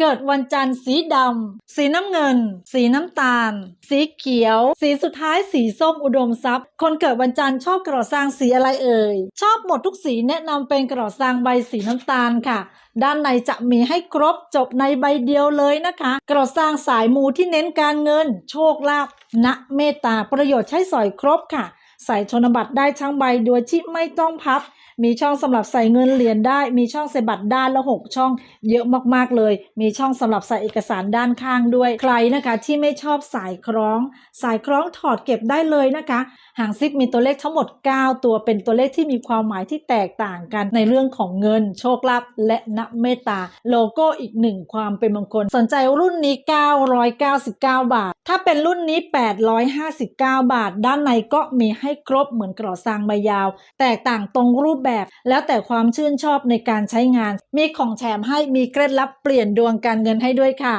เกิดวันจันทร์สีดำ สีน้ำเงิน สีน้ำตาล สีเขียว สีสุดท้ายสีส้มอุดมทรัพย์ คนเกิดวันจันทร์ชอบกระซางสีอะไรเอ่ย ชอบหมดทุกสีแนะนำเป็นกระซางใบสีน้ำตาลค่ะ ด้านในจะมีให้ครบจบในใบเดียวเลยนะคะ กระซางสายมูที่เน้นการเงิน โชคลาภณเมตตาประโยชน์ใช้สอยครบค่ะ ใส่ธนบัตรได้ทั้งใบโดยที่ไม่ต้องพับ มีช่องสำหรับใส่เงินเหรียญได้ มีช่องใส่บัตรด้านละ 6 ช่อง เยอะมากๆเลย มีช่องสำหรับใส่เอกสารด้านข้างด้วย ใครนะคะที่ไม่ชอบสายคล้อง สายคล้องถอดเก็บได้เลยนะคะ หางซิปมีตัวเลขทั้งหมด 9 ตัวเป็นตัวเลขที่มีความหมายที่แตกต่างกันในเรื่องของเงิน โชคลาภและนเมตตา โลโก้อีกหนึ่งความเป็นมงคล สนใจรุ่นนี้ 999 บาท ถ้าเป็นรุ่นนี้ 859 บาท ด้านในก็มีให้ครบเหมือนกระซางใบยาว แตกต่างตรงรูปแบบ แล้วแต่ความชื่นชอบในการใช้งาน มีของแถมให้มีเคล็ดลับเปลี่ยนดวงการเงินให้ด้วยค่ะ